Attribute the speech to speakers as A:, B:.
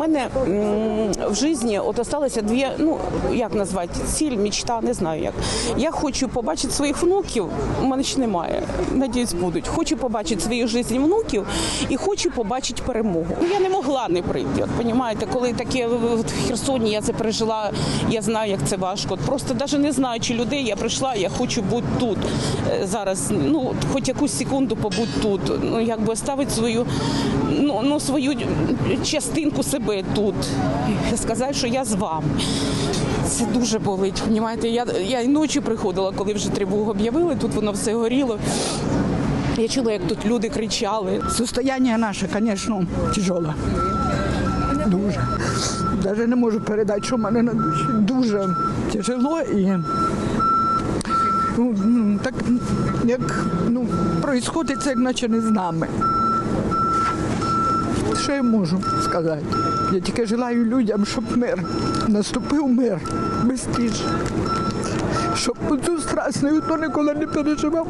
A: У мене в житті от осталося дві, ну як назвати, ціль, мечта, не знаю як. Я хочу побачити своїх внуків, у мене ще немає, надіюсь, будуть. Хочу побачити свою життя внуків і хочу побачити перемогу. Я не могла не прийти. От розумієте, коли таке в Херсоні я це пережила, я знаю, як це важко. От просто навіть не знаючи людей, я прийшла, я хочу бути тут е, зараз. Ну, хоч якусь секунду побути тут. Ну, якби ставити свою, ну, ну, свою частинку себе тут. Сказати, що я з вами. Це дуже болить. Понімаєте? Я, я і ночі приходила, коли вже тривогу об'явили, тут воно все горіло. Я чула, як тут люди кричали.
B: Состояние наше, конечно, тяжеле. Дуже. Даже не можу передати, що в мене на душі. Дуже тяжело і ну, так як ну, происходить це, як наче не з нами. Що я можу сказати? Я тільки желаю людям, щоб мир наступив мир швидше. Щоб цю страсть ніхто ніколи не переживав.